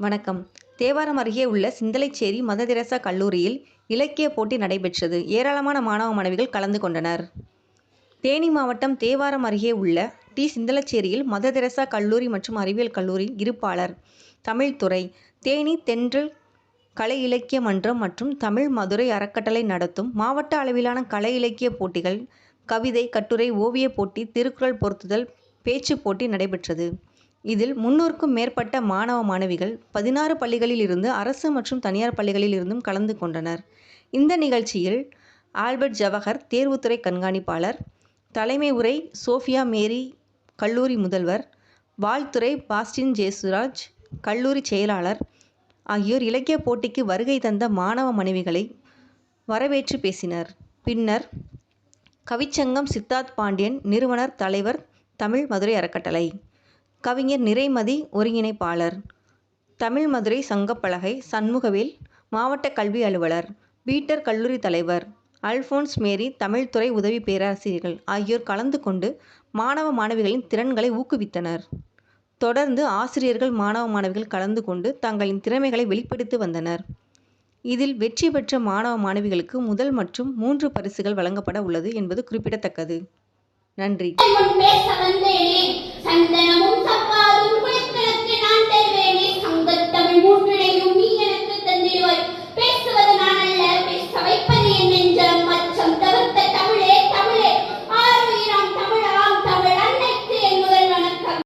வணக்கம். தேவாரம் அருகே உள்ள சிந்தலைச்சேரி மத தெரசா கல்லூரியில் இலக்கிய போட்டி நடைபெற்றது. ஏராளமான மாணவ மாணவிகள் கலந்து கொண்டனர். தேனி மாவட்டம் தேவாரம் அருகே உள்ள டி. சிந்தலச்சேரியில் மததிரசா கல்லூரி மற்றும் அறிவியல் கல்லூரி இருப்பாளர் தமிழ்துறை தேனி தென்றல் கலை இலக்கிய மன்றம் மற்றும் தமிழ் மதுரை அறக்கட்டளை நடத்தும் மாவட்ட அளவிலான கலை இலக்கிய போட்டிகள் கவிதை கட்டுரை ஓவியப் போட்டி திருக்குறள் பொருத்துதல் பேச்சுப் போட்டி நடைபெற்றது. இதில் முன்னூறுக்கும் மேற்பட்ட மாணவ மாணவிகள் பதினாறு பள்ளிகளில் இருந்து அரசு மற்றும் தனியார் பள்ளிகளில் இருந்தும் கலந்து கொண்டனர். இந்த நிகழ்ச்சியில் ஆல்பர்ட் ஜவஹர் தேர்வுத்துறை கண்காணிப்பாளர் தலைமை உரை சோஃபியா மேரி கல்லூரி முதல்வர் வாழ்த்துறை பாஸ்டின் ஜேசுராஜ் கல்லூரி செயலாளர் ஆகியோர் இலக்கிய போட்டிக்கு வருகை தந்த மாணவ மனைவிகளை வரவேற்று பேசினர். பின்னர் கவிச்சங்கம் சித்தார்த் பாண்டியன் நிறுவனர் தலைவர் தமிழ் மதுரை அறக்கட்டளை. கவிஞர் நிறைமதி ஒருங்கிணைப்பாளர். தமிழ் மதுரை சங்கப்பலகை சண்முகவேல் மாவட்ட கல்வி அலுவலர் பீட்டர் கல்லூரி தலைவர் அல்போன்ஸ் மேரி தமிழ்துறை உதவி பேராசிரியர்கள் ஆகியோர் கலந்து கொண்டு மாணவ மாணவிகளின் திறன்களை ஊக்குவித்தனர். தொடர்ந்து ஆசிரியர்கள் மாணவ மாணவிகள் கலந்து கொண்டு தங்களின் திறமைகளை வெளிப்படுத்தி வந்தனர். இதில் வெற்றி பெற்ற மாணவ மாணவிகளுக்கு முதல் மற்றும் மூன்று பரிசுகள் வழங்கப்பட உள்ளது என்பது குறிப்பிடத்தக்கது. நன்றி. 哎，奶奶，我们。